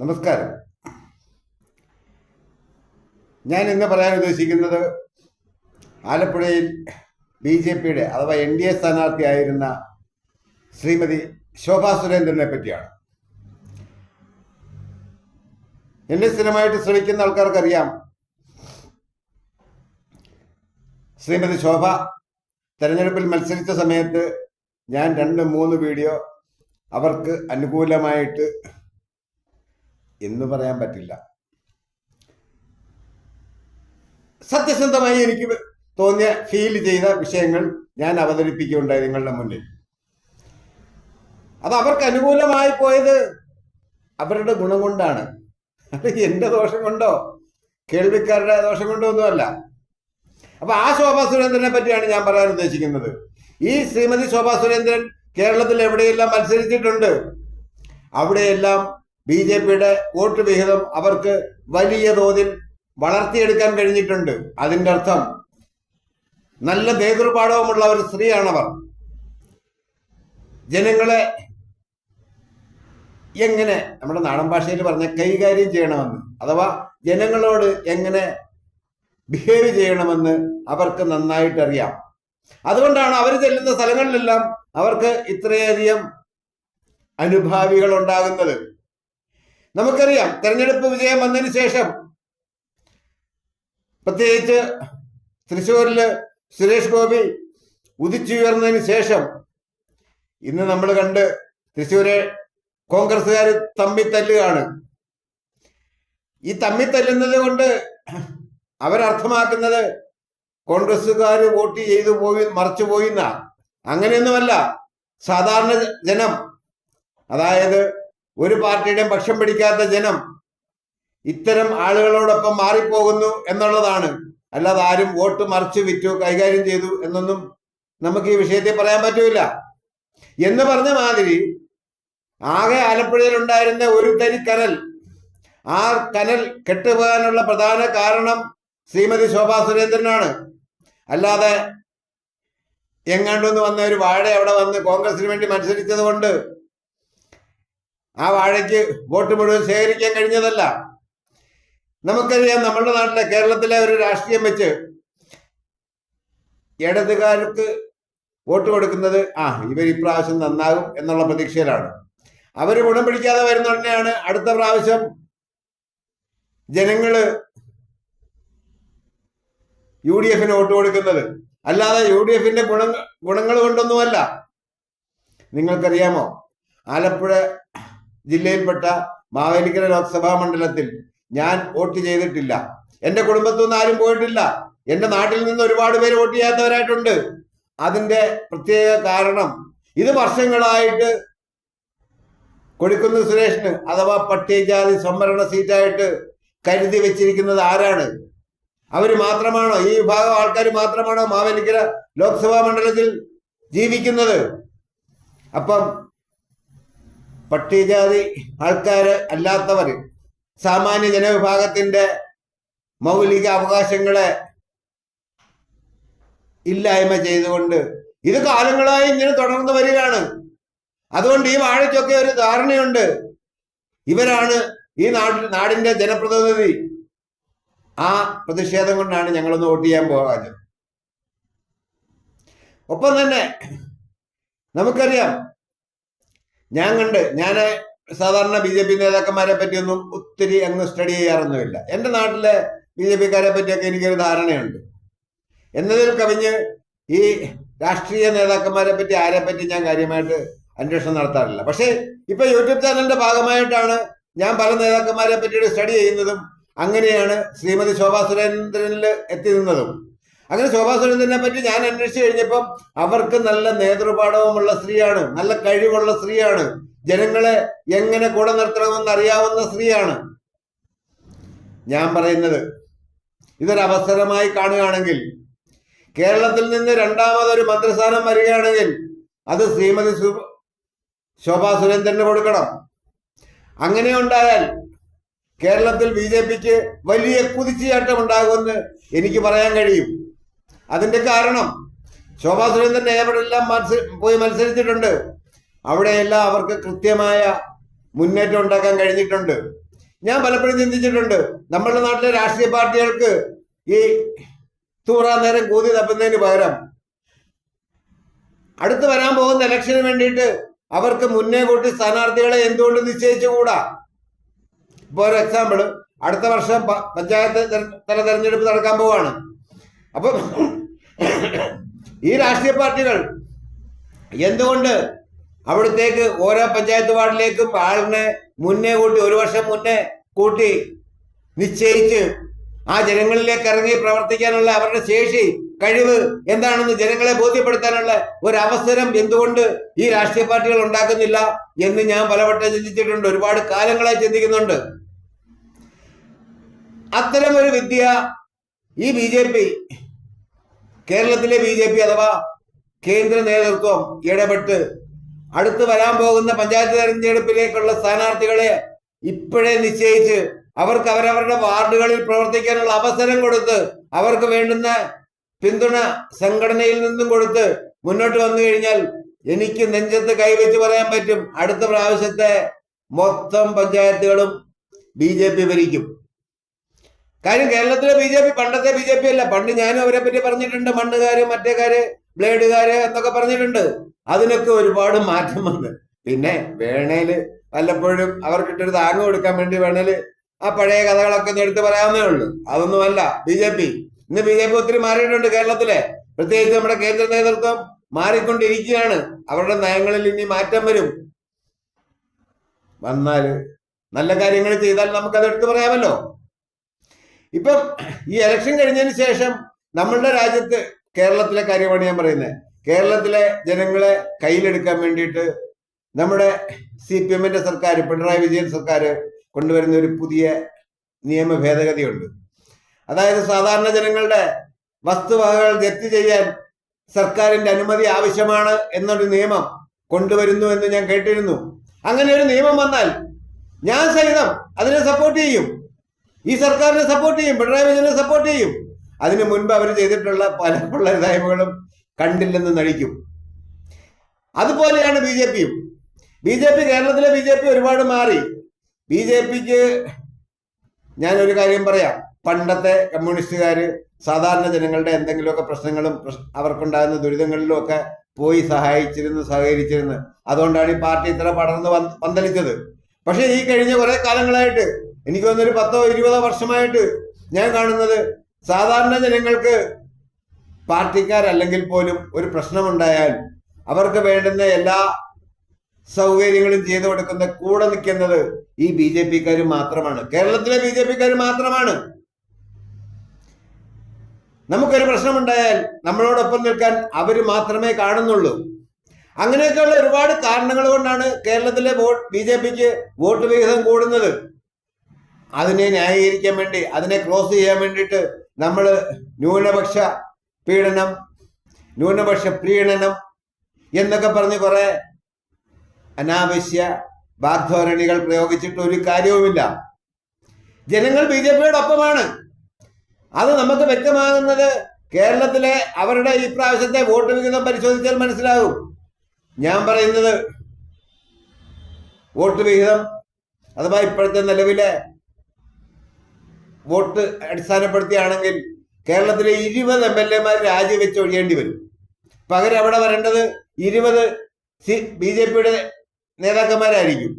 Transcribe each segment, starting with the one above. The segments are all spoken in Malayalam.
നമസ്കാരം. ഞാൻ ഇന്ന് പറയാൻ ഉദ്ദേശിക്കുന്നത് ആലപ്പുഴയിൽ ബി ജെ പിയുടെ അഥവാ എൻ ഡി എ സ്ഥാനാർത്ഥിയായിരുന്ന ശ്രീമതി ശോഭാ സുരേന്ദ്രനെ പറ്റിയാണ്. എന്നെ സ്ഥിരമായിട്ട് ശ്രമിക്കുന്ന ആൾക്കാർക്കറിയാം ശ്രീമതി ശോഭ തെരഞ്ഞെടുപ്പിൽ മത്സരിച്ച സമയത്ത് ഞാൻ രണ്ട് മൂന്ന് വീഡിയോ അവർക്ക് അനുകൂലമായിട്ട് എന്ന് പറയാൻ പറ്റില്ല. സത്യസന്ധമായി എനിക്ക് തോന്നിയ ഫീൽ ചെയ്ത വിഷയങ്ങൾ ഞാൻ അവതരിപ്പിക്കുകയുണ്ടായി നിങ്ങളുടെ മുന്നിൽ. അത് അവർക്ക് അനുകൂലമായി പോയത് അവരുടെ ഗുണം കൊണ്ടാണ്. എന്റെ ദോഷം കൊണ്ടോ? കേൾവിക്കാരുടെ ദോഷം കൊണ്ടോ ഒന്നുമല്ല. അപ്പൊ ആ ശോഭാ സുരേന്ദ്രനെ പറ്റിയാണ് ഞാൻ പറയാൻ ഉദ്ദേശിക്കുന്നത്. ഈ ശ്രീമതി ശോഭാ സുരേന്ദ്രൻ കേരളത്തിൽ എവിടെയെല്ലാം മത്സരിച്ചിട്ടുണ്ട്? അവിടെയെല്ലാം ബി ജെ പിയുടെ വോട്ട് വിഹിതം അവർക്ക് വലിയ തോതിൽ വളർത്തിയെടുക്കാൻ കഴിഞ്ഞിട്ടുണ്ട്. അതിന്റെ അർത്ഥം നല്ല നേതൃപാഠവുമുള്ള ഒരു സ്ത്രീയാണവർ. ജനങ്ങളെ എങ്ങനെ നമ്മുടെ നാടൻ ഭാഷയിൽ പറഞ്ഞ കൈകാര്യം ചെയ്യണമെന്ന് അഥവാ ജനങ്ങളോട് എങ്ങനെ ബിഹേവ് ചെയ്യണമെന്ന് അവർക്ക് നന്നായിട്ട് അറിയാം അതുകൊണ്ടാണ് അവർ ചെല്ലുന്ന സ്ഥലങ്ങളിലെല്ലാം അവർക്ക് ഇത്രയധികം അനുഭാവികൾ ഉണ്ടാകുന്നത്. നമുക്കറിയാം തെരഞ്ഞെടുപ്പ് വിജയം വന്നതിന് ശേഷം പ്രത്യേകിച്ച് തൃശ്ശൂരിൽ സുരേഷ് ഗോപി ഉദിച്ചുയർന്നതിന് ശേഷം ഇന്ന് നമ്മൾ കണ്ട് തൃശ്ശൂരെ കോൺഗ്രസ്സുകാർ തമ്മി തല്ലുകയാണ് ഈ തമ്മി തല്ലുന്നത് കൊണ്ട് അവരർത്ഥമാക്കുന്നത് കോൺഗ്രസ്സുകാർ വോട്ട് ചെയ്തു പോയി മറച്ചു പോയിന്ന അങ്ങനെയൊന്നുമല്ല. സാധാരണ ജനം അതായത് ഒരു പാർട്ടിയുടെയും പക്ഷം പിടിക്കാത്ത ജനം ഇത്തരം ആളുകളോടൊപ്പം മാറിപ്പോകുന്നു എന്നുള്ളതാണ്. അല്ലാതെ ആരും വോട്ട് മറിച്ച് വിറ്റു കൈകാര്യം ചെയ്തു എന്നൊന്നും നമുക്ക് ഈ വിഷയത്തെ പറയാൻ പറ്റൂല. എന്ന് പറഞ്ഞ മാതിരി ആകെ ആലപ്പുഴയിൽ ഉണ്ടായിരുന്ന ഒരു തരി കനൽ. ആ കനൽ കെട്ടുപോകാനുള്ള പ്രധാന കാരണം ശ്രീമതി ശോഭാ സുരേന്ദ്രനാണ്. അല്ലാതെ എങ്ങാണ്ടൊന്ന് വന്ന ഒരു വാഴ അവിടെ വന്ന് കോൺഗ്രസിന് വേണ്ടി മത്സരിച്ചത് കൊണ്ട് ആ വാഴയ്ക്ക് വോട്ട് മുഴുവൻ ശേഖരിക്കാൻ കഴിഞ്ഞതല്ല. നമുക്കറിയാം നമ്മുടെ നാട്ടിലെ കേരളത്തിലെ ഒരു രാഷ്ട്രീയം വെച്ച് ഇടതുകാർക്ക് വോട്ട് കൊടുക്കുന്നത് ആ ഇവർ ഇപ്രാവശ്യം നന്നാകും എന്നുള്ള പ്രതീക്ഷയിലാണ്. അവർ ഗുണം പിടിക്കാതെ വരുന്നുടനെയാണ് അടുത്ത പ്രാവശ്യം ജനങ്ങൾ യു ഡി എഫിന് വോട്ട് കൊടുക്കുന്നത്. അല്ലാതെ യു ഡി എഫിന്റെ ഗുണ ഗുണങ്ങൾ കൊണ്ടൊന്നുമല്ല. നിങ്ങൾക്കറിയാമോ? ആലപ്പുഴ ജില്ലയിൽപ്പെട്ട മാവേലിക്കര ലോക്സഭാ മണ്ഡലത്തിൽ ഞാൻ വോട്ട് ചെയ്തിട്ടില്ല. എന്റെ കുടുംബത്തിൽ നിന്ന് ആരും പോയിട്ടില്ല. എന്റെ നാട്ടിൽ നിന്ന് ഒരുപാട് പേര് വോട്ട് ചെയ്യാത്തവരായിട്ടുണ്ട്. അതിന്റെ പ്രത്യേക കാരണം ഇത് വർഷങ്ങളായിട്ട് കൊടിക്കുന്ന് സുരേഷിന് അഥവാ പട്ടികജാതി സംവരണ സീറ്റായിട്ട് കരുതി വെച്ചിരിക്കുന്നത് ആരാണ്? അവർ മാത്രമാണോ ഈ വിഭാഗം ആൾക്കാർ മാത്രമാണോ മാവേലിക്കര ലോക്സഭാ മണ്ഡലത്തിൽ ജീവിക്കുന്നത്? അപ്പം പട്ടികജാതി ആൾക്കാര് അല്ലാത്തവർ സാമാന്യ ജനവിഭാഗത്തിന്റെ മൗലിക അവകാശങ്ങളെ ഇല്ലായ്മ ചെയ്തുകൊണ്ട് ഇത് കാലങ്ങളായി ഇങ്ങനെ തുടർന്ന് വരികയാണ്. അതുകൊണ്ട് ഈ വാഴയ്ക്കൊക്കെ ഒരു ധാരണയുണ്ട്. ഇവരാണ് ഈ നാട്ടിൽ നാടിന്റെ ജനപ്രതിനിധി. ആ പ്രതിഷേധം കൊണ്ടാണ് ഞങ്ങളൊന്ന് വോട്ട് ചെയ്യാൻ പോകാഞ്ഞത്. ഒപ്പം തന്നെ നമുക്കറിയാം ഞാൻ കണ്ട് ഞാൻ സാധാരണ ബി ജെ പി നേതാക്കന്മാരെ പറ്റിയൊന്നും ഒത്തിരി അങ്ങ് സ്റ്റഡി ചെയ്യാറൊന്നുമില്ല. എന്റെ നാട്ടിലെ ബി ജെ പിക്കാരെ പറ്റിയൊക്കെ എനിക്കൊരു ധാരണയുണ്ട്. എന്നതിൽ കവിഞ്ഞ് ഈ രാഷ്ട്രീയ നേതാക്കന്മാരെ പറ്റി ആരെ പറ്റി ഞാൻ കാര്യമായിട്ട് അന്വേഷണം നടത്താറില്ല. പക്ഷേ ഇപ്പൊ യൂട്യൂബ് ചാനലിന്റെ ഭാഗമായിട്ടാണ് ഞാൻ പല നേതാക്കന്മാരെ പറ്റിയിട്ട് സ്റ്റഡി ചെയ്യുന്നതും അങ്ങനെയാണ് ശ്രീമതി ശോഭാ സുരേന്ദ്രനിൽ എത്തി നിന്നതും. അങ്ങനെ ശോഭാ സുരേന്ദ്രനെ പറ്റി ഞാൻ അന്വേഷിച്ചു കഴിഞ്ഞപ്പം അവർക്ക് നല്ല നേതൃപാഠവുമുള്ള സ്ത്രീയാണ് നല്ല കഴിവുള്ള സ്ത്രീയാണ്. ജനങ്ങളെ എങ്ങനെ കൂടെ നിർത്തണമെന്ന് അറിയാവുന്ന സ്ത്രീയാണ്. ഞാൻ പറയുന്നത് ഇതൊരവസരമായി കാണുകയാണെങ്കിൽ കേരളത്തിൽ നിന്ന് രണ്ടാമതൊരു മന്ത്രിസ്ഥാനം വരികയാണെങ്കിൽ അത് ശ്രീമതി ശോഭാ സുരേന്ദ്രന് കൊടുക്കണം. അങ്ങനെ ഉണ്ടായാൽ കേരളത്തിൽ ബി ജെ പിക്ക് വലിയ കുതിച്ചുചാട്ടം ഉണ്ടാകുമെന്ന് എനിക്ക് പറയാൻ കഴിയും. അതിന്റെ കാരണം. ശോഭാ സുരേന്ദ്രൻ എവിടെല്ലാം മത്സ പോയി മത്സരിച്ചിട്ടുണ്ട്. അവിടെയെല്ലാം അവർക്ക് കൃത്യമായ മുന്നേറ്റം ഉണ്ടാക്കാൻ കഴിഞ്ഞിട്ടുണ്ട്. ഞാൻ പലപ്പോഴും ചിന്തിച്ചിട്ടുണ്ട് നമ്മുടെ നാട്ടിലെ രാഷ്ട്രീയ പാർട്ടികൾക്ക് ഈ തൂറാൻ നേരം കൂതി തപ്പുന്നതിന് പകരം അടുത്ത് വരാൻ പോകുന്ന ഇലക്ഷന് വേണ്ടിയിട്ട് അവർക്ക് മുന്നേ കൂട്ടി സ്ഥാനാർത്ഥികളെ എന്തുകൊണ്ട് നിശ്ചയിച്ചുകൂടാ? ഇപ്പോൾ ഒരു എക്സാമ്പിൾ അടുത്ത വർഷം പഞ്ചായത്ത് തല തെരഞ്ഞെടുപ്പ് നടക്കാൻ പോവാണ്. അപ്പം ഈ രാഷ്ട്രീയ പാർട്ടികൾ എന്തുകൊണ്ട് അവിടത്തേക്ക് ഓരോ പഞ്ചായത്ത് വാർഡിലേക്കും ആളിനെ മുന്നേ കൂട്ടി ഒരു വർഷം മുന്നേ കൂട്ടി നിശ്ചയിച്ച് ആ ജനങ്ങളിലേക്ക് ഇറങ്ങി പ്രവർത്തിക്കാനുള്ള അവരുടെ ശേഷി കഴിവ് എന്താണെന്ന് ജനങ്ങളെ ബോധ്യപ്പെടുത്താനുള്ള ഒരു അവസരം എന്തുകൊണ്ട് ഈ രാഷ്ട്രീയ പാർട്ടികൾ ഉണ്ടാക്കുന്നില്ല എന്ന് ഞാൻ പലവട്ടം ചിന്തിച്ചിട്ടുണ്ട് ഒരുപാട് കാലങ്ങളായി ചിന്തിക്കുന്നുണ്ട്. അത്തരം ഒരു വിദ്യ ഈ ബി ജെ പി കേരളത്തിലെ ബി ജെ പി അഥവാ കേന്ദ്ര നേതൃത്വം ഇടപെട്ട് അടുത്ത് വരാൻ പോകുന്ന പഞ്ചായത്ത് തെരഞ്ഞെടുപ്പിലേക്കുള്ള സ്ഥാനാർത്ഥികളെ ഇപ്പോഴേ നിശ്ചയിച്ച് അവർക്ക് അവരവരുടെ വാർഡുകളിൽ പ്രവർത്തിക്കാനുള്ള അവസരം കൊടുത്ത് അവർക്ക് വേണ്ടുന്ന പിന്തുണ സംഘടനയിൽ നിന്നും കൊടുത്ത് മുന്നോട്ട് വന്നു കഴിഞ്ഞാൽ എനിക്ക് നെഞ്ചത്ത് കൈവച്ച് പറയാൻ പറ്റും. അടുത്ത പ്രാവശ്യത്തെ മൊത്തം പഞ്ചായത്തുകളും ബി ഭരിക്കും. കാര്യം കേരളത്തിലെ ബി ജെ പി പണ്ടത്തെ ബി ജെ പി അല്ല. പണ്ട് ഞാനും അവരെ പറ്റി പറഞ്ഞിട്ടുണ്ട്. മണ്ണുകാര് മറ്റേക്കാര് ബ്ലേഡുകാര് എന്നൊക്കെ പറഞ്ഞിട്ടുണ്ട്. അതിനൊക്കെ ഒരുപാട് മാറ്റം വന്ന്. പിന്നെ വേണേൽ വല്ലപ്പോഴും അവർക്കിട്ടൊരു താങ്ങ് കൊടുക്കാൻ വേണ്ടി വേണേൽ ആ പഴയ കഥകളൊക്കെ ഒന്ന് എടുത്ത് പറയാവുന്നേ ഉള്ളൂ. അതൊന്നുമല്ല. B J P. ഇന്ന് ബി ജെ പി ഒത്തിരി മാറിയിട്ടുണ്ട് കേരളത്തിലെ. പ്രത്യേകിച്ച് നമ്മുടെ കേന്ദ്ര നേതൃത്വം മാറിക്കൊണ്ടിരിക്കുകയാണ്. അവരുടെ നയങ്ങളിൽ ഇനി മാറ്റം വരും. വന്നാൽ നല്ല കാര്യങ്ങൾ ചെയ്താൽ നമുക്കത് എടുത്തു പറയാമല്ലോ. ഇപ്പം ഈ ഇലക്ഷൻ കഴിഞ്ഞതിന് ശേഷം നമ്മളുടെ രാജ്യത്ത് കേരളത്തിലെ കാര്യമാണ് ഞാൻ പറയുന്നത്. കേരളത്തിലെ ജനങ്ങളെ കയ്യിലെടുക്കാൻ വേണ്ടിയിട്ട് നമ്മുടെ സി പി എമ്മിന്റെ സർക്കാർ പിണറായി വിജയൻ സർക്കാർ കൊണ്ടുവരുന്ന ഒരു പുതിയ നിയമ ഭേദഗതിയുണ്ട്. അതായത് സാധാരണ ജനങ്ങളുടെ വസ്തുവകകൾ ജപ്തി ചെയ്യാൻ സർക്കാരിന്റെ അനുമതി ആവശ്യമാണ് എന്നൊരു നിയമം കൊണ്ടുവരുന്നു എന്ന് ഞാൻ കേട്ടിരുന്നു. അങ്ങനെ ഒരു നിയമം വന്നാൽ ഞാൻ സഹിതം അതിനെ സപ്പോർട്ട് ചെയ്യും. ഈ സർക്കാരിനെ സപ്പോർട്ട് ചെയ്യും പിണറായി വിജയനെ സപ്പോർട്ട് ചെയ്യും. അതിനു മുൻപ് അവർ ചെയ്തിട്ടുള്ള പല കൊള്ളരുതായ്മകളും കണ്ടില്ലെന്ന് നടിക്കും. അതുപോലെയാണ് ബി ജെ പിയും. ബി ജെ പി കേരളത്തിലെ ബി ജെ പി ഒരുപാട് മാറി. ബി ജെ പിക്ക് ഞാനൊരു കാര്യം പറയാം. പണ്ടത്തെ കമ്മ്യൂണിസ്റ്റുകാർ സാധാരണ ജനങ്ങളുടെ എന്തെങ്കിലുമൊക്കെ പ്രശ്നങ്ങളും പ്രശ്- അവർക്കുണ്ടാകുന്ന ദുരിതങ്ങളിലും ഒക്കെ പോയി സഹായിച്ചിരുന്നു സഹകരിച്ചിരുന്നു. അതുകൊണ്ടാണ് ഈ പാർട്ടി ഇത്ര പടർന്ന് പന്തലിച്ചത്. പക്ഷെ ഈ കഴിഞ്ഞ കുറേ കാലങ്ങളായിട്ട് എനിക്ക് തോന്നുന്നൊരു പത്തോ ഇരുപതോ വർഷമായിട്ട് ഞാൻ കാണുന്നത് സാധാരണ ജനങ്ങൾക്ക് പാർട്ടിക്കാരല്ലെങ്കിൽ പോലും ഒരു പ്രശ്നമുണ്ടായാൽ അവർക്ക് വേണ്ടുന്ന എല്ലാ സൗകര്യങ്ങളും ചെയ്തു കൊടുക്കുന്ന കൂടെ നിൽക്കുന്നത് ഈ ബി ജെ പിക്കാർ മാത്രമാണ്. കേരളത്തിലെ ബി ജെ പിക്കാർ മാത്രമാണ്. നമുക്കൊരു പ്രശ്നമുണ്ടായാൽ നമ്മളോടൊപ്പം നിൽക്കാൻ അവർ മാത്രമേ കാണുന്നുള്ളൂ. അങ്ങനെയൊക്കെയുള്ള ഒരുപാട് കാരണങ്ങൾ കൊണ്ടാണ് കേരളത്തിലെ ബി ജെ പിക്ക് വോട്ട് വിഹിതം കൂടുന്നത്. അതിനെ ന്യായീകരിക്കാൻ വേണ്ടി അതിനെ ക്ലോസ് ചെയ്യാൻ വേണ്ടിയിട്ട് നമ്മൾ ന്യൂനപക്ഷ പീഡനം ന്യൂനപക്ഷ പ്രീണനം എന്നൊക്കെ പറഞ്ഞ് കുറെ അനാവശ്യ വാഗ്ധോരണികൾ പ്രയോഗിച്ചിട്ട് ഒരു കാര്യവുമില്ല. ജനങ്ങൾ ബി ജെ പിയുടെ ഒപ്പമാണ്. അത് നമുക്ക് വ്യക്തമാകുന്നത് കേരളത്തിലെ അവരുടെ ഈ പ്രാവശ്യത്തെ വോട്ട് വിഹിതം പരിശോധിച്ചാൽ മനസ്സിലാകും. ഞാൻ പറയുന്നത് വോട്ട് വിഹിതം അഥവാ ഇപ്പോഴത്തെ നിലവിലെ വോട്ട് അടിസ്ഥാനപ്പെടുത്തിയാണെങ്കിൽ കേരളത്തിലെ ഇരുപത് എം എൽ എമാർ രാജിവെച്ച് ഒഴിയേണ്ടി വരും. പകരം അവിടെ വരേണ്ടത്? ഇരുപത് സി ബി ജെ പിയുടെ നേതാക്കന്മാരായിരിക്കും.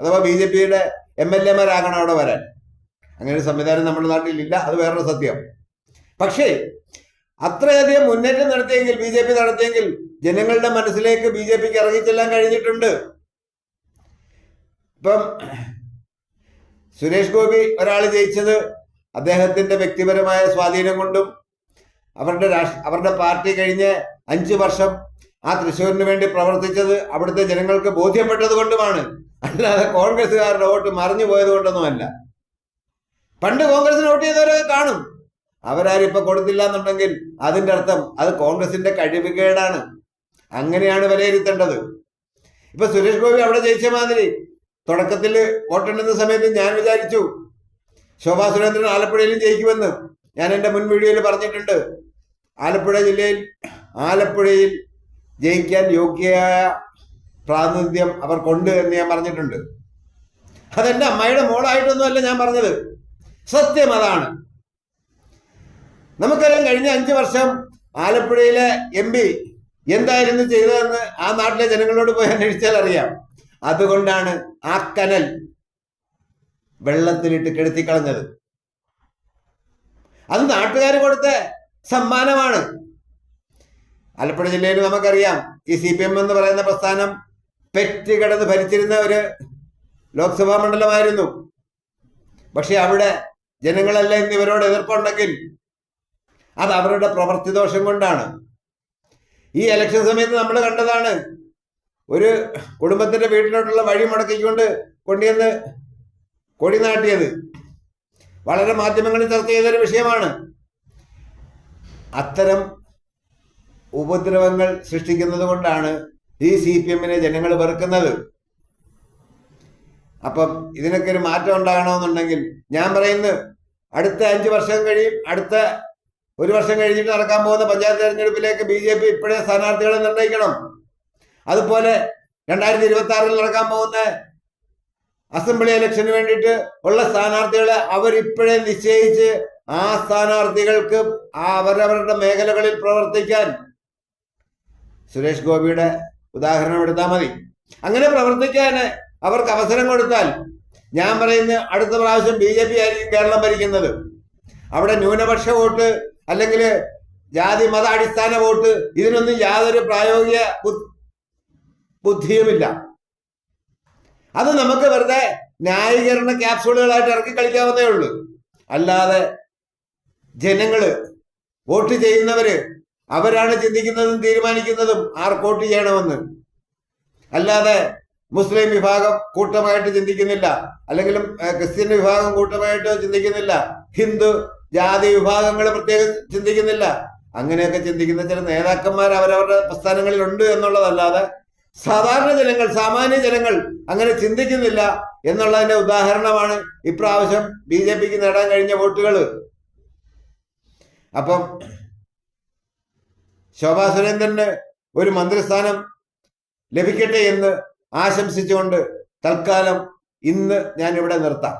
അഥവാ ബി ജെ പിയുടെ എം എൽ എമാരാകണം അവിടെ വരാൻ. അങ്ങനെ ഒരു സംവിധാനം നമ്മുടെ നാട്ടിലില്ല. അത് വേറൊരു സത്യം. പക്ഷേ അത്രയധികം മുന്നേറ്റം നടത്തിയെങ്കിൽ ബി ജെ പി നടത്തിയെങ്കിൽ ജനങ്ങളുടെ മനസ്സിലേക്ക് ബി ജെ പിക്ക് ഇറങ്ങിച്ചെല്ലാൻ കഴിഞ്ഞിട്ടുണ്ട്. ഇപ്പം സുരേഷ് ഗോപി ഒരാൾ ജയിച്ചത് അദ്ദേഹത്തിന്റെ വ്യക്തിപരമായ സ്വാധീനം കൊണ്ടും അവരുടെ അവരുടെ പാർട്ടി കഴിഞ്ഞ് അഞ്ചു വർഷം ആ തൃശ്ശൂരിന് വേണ്ടി പ്രവർത്തിച്ചത് അവിടുത്തെ ജനങ്ങൾക്ക് ബോധ്യപ്പെട്ടത് കൊണ്ടുമാണ്. അല്ലാതെ കോൺഗ്രസ്സുകാരുടെ വോട്ട് മറിഞ്ഞു പോയത് കൊണ്ടൊന്നുമല്ല. പണ്ട് കോൺഗ്രസിന് വോട്ട് ചെയ്തവരൊക്കെ കാണും. അവരാരും ഇപ്പൊ കൊടുത്തില്ല എന്നുണ്ടെങ്കിൽ അതിന്റെ അർത്ഥം അത് കോൺഗ്രസിന്റെ കഴിവുകേടാണ്. അങ്ങനെയാണ് വിലയിരുത്തേണ്ടത്. ഇപ്പൊ സുരേഷ് ഗോപി അവിടെ ജയിച്ച മാതിരി തുടക്കത്തിൽ വോട്ടെണ്ണുന്ന സമയത്ത് ഞാൻ വിചാരിച്ചു ശോഭാ സുരേന്ദ്രൻ ആലപ്പുഴയിലും ജയിക്കുമെന്ന് ഞാൻ എന്റെ മുൻ വീഡിയോയിൽ പറഞ്ഞിട്ടുണ്ട്. ആലപ്പുഴ ജില്ലയിൽ ആലപ്പുഴയിൽ ജയിക്കാൻ യോഗ്യയായ പ്രാതിനിധ്യം അവർ കൊണ്ട് എന്ന് ഞാൻ പറഞ്ഞിട്ടുണ്ട്. അതെന്റെ അമ്മയുടെ മോളായിട്ടൊന്നുമല്ല ഞാൻ പറഞ്ഞത്. സത്യം അതാണ്. നമുക്കറിയാം കഴിഞ്ഞ അഞ്ച് വർഷം ആലപ്പുഴയിലെ എം പി എന്തായിരുന്നു ചെയ്തതെന്ന് ആ നാട്ടിലെ ജനങ്ങളോട് പോയി അന്വേഷിച്ചാൽ അറിയാം. അതുകൊണ്ടാണ് ആ കനൽ വെള്ളത്തിലിട്ട് കെടുത്തിക്കളഞ്ഞത്. അത് നാട്ടുകാർ കൊടുത്ത സമ്മാനമാണ്. ആലപ്പുഴ ജില്ലയിൽ നമുക്കറിയാം ഈ സി പി എം എന്ന് പറയുന്ന പ്രസ്ഥാനം പെറ്റ് കിടന്ന് ഭരിച്ചിരുന്ന ഒരു ലോക്സഭാ മണ്ഡലമായിരുന്നു. പക്ഷെ അവിടെ ജനങ്ങളല്ല ഇന്ന് ഇവരോട് എതിർപ്പുണ്ടെങ്കിൽ അത് അവരുടെ പ്രവൃത്തി ദോഷം കൊണ്ടാണ്. ഈ ഇലക്ഷൻ സമയത്ത് നമ്മൾ കണ്ടതാണ് ഒരു കുടുംബത്തിന്റെ വീട്ടിലോട്ടുള്ള വഴി മുടക്കിക്കൊണ്ട് കൊണ്ടുവന്ന് കൊടി നാട്ടിയത് വളരെ മാധ്യമങ്ങളിൽ ചർച്ച ചെയ്തൊരു വിഷയമാണ്. അത്തരം ഉപദ്രവങ്ങൾ സൃഷ്ടിക്കുന്നത് കൊണ്ടാണ് ഈ സി പി എമ്മിനെ ജനങ്ങൾ വെറുക്കുന്നത്. അപ്പം ഇതിനൊക്കെ ഒരു മാറ്റം ഉണ്ടാകണമെന്നുണ്ടെങ്കിൽ ഞാൻ പറയുന്നത് അടുത്ത അഞ്ച് വർഷം കഴിയും അടുത്ത ഒരു വർഷം കഴിഞ്ഞിട്ട് നടക്കാൻ പോകുന്ന പഞ്ചായത്ത് തെരഞ്ഞെടുപ്പിലേക്ക് ബി ജെ പി ഇപ്പോഴേ സ്ഥാനാർത്ഥികളെ നിർണയിക്കണം. അതുപോലെ രണ്ടായിരത്തി ഇരുപത്തി ആറിൽ നടക്കാൻ പോകുന്ന അസംബ്ലി ഇലക്ഷന് വേണ്ടിയിട്ട് ഉള്ള സ്ഥാനാർത്ഥികളെ അവരിപ്പോഴേ നിശ്ചയിച്ച് ആ സ്ഥാനാർത്ഥികൾക്ക് അവരവരുടെ മേഖലകളിൽ പ്രവർത്തിക്കാൻ സുരേഷ് ഗോപിയുടെ ഉദാഹരണം എടുത്താൽ മതി. അങ്ങനെ പ്രവർത്തിക്കാൻ അവർക്ക് അവസരം കൊടുത്താൽ ഞാൻ പറയുന്ന അടുത്ത പ്രാവശ്യം ബി ജെ പി ആയിരിക്കും കേരളം ഭരിക്കുന്നത്. അവിടെ ന്യൂനപക്ഷ വോട്ട് അല്ലെങ്കിൽ ജാതി മത അടിസ്ഥാന വോട്ട് ഇതിനൊന്നും യാതൊരു പ്രായോഗിക ബുദ്ധിയുമില്ല. അത് നമുക്ക് വെറുതെ ന്യായീകരണ ക്യാപ്സൂളുകളായിട്ട് ഇറക്കി കളിക്കാവുന്നേ ഉള്ളൂ. അല്ലാതെ ജനങ്ങൾ വോട്ട് ചെയ്യുന്നവര് അവരാണ് ചിന്തിക്കുന്നതും തീരുമാനിക്കുന്നതും ആർക്ക് വോട്ട് ചെയ്യണമെന്ന്. അല്ലാതെ മുസ്ലിം വിഭാഗം കൂട്ടമായിട്ട് ചിന്തിക്കുന്നില്ല. അല്ലെങ്കിൽ ക്രിസ്ത്യൻ വിഭാഗം കൂട്ടമായിട്ട് ചിന്തിക്കുന്നില്ല. ഹിന്ദു ജാതി വിഭാഗങ്ങൾ പ്രത്യേകം ചിന്തിക്കുന്നില്ല. അങ്ങനെയൊക്കെ ചിന്തിക്കുന്ന ചില നേതാക്കന്മാർ അവരവരുടെ പ്രസ്ഥാനങ്ങളിൽ ഉണ്ട് എന്നുള്ളതല്ലാതെ സാധാരണ ജനങ്ങൾ സാമാന്യ ജനങ്ങൾ അങ്ങനെ ചിന്തിക്കുന്നില്ല എന്നുള്ളതിന്റെ ഉദാഹരണമാണ് ഇപ്രാവശ്യം ബി ജെ പിക്ക് നേടാൻ കഴിഞ്ഞ വോട്ടുകൾ അപ്പം ശോഭാ സുരേന്ദ്രന് ഒരു മന്ത്രിസ്ഥാനം ലഭിക്കട്ടെ എന്ന് ആശംസിച്ചുകൊണ്ട് തൽക്കാലം ഇന്ന് ഞാൻ ഇവിടെ നിർത്താം.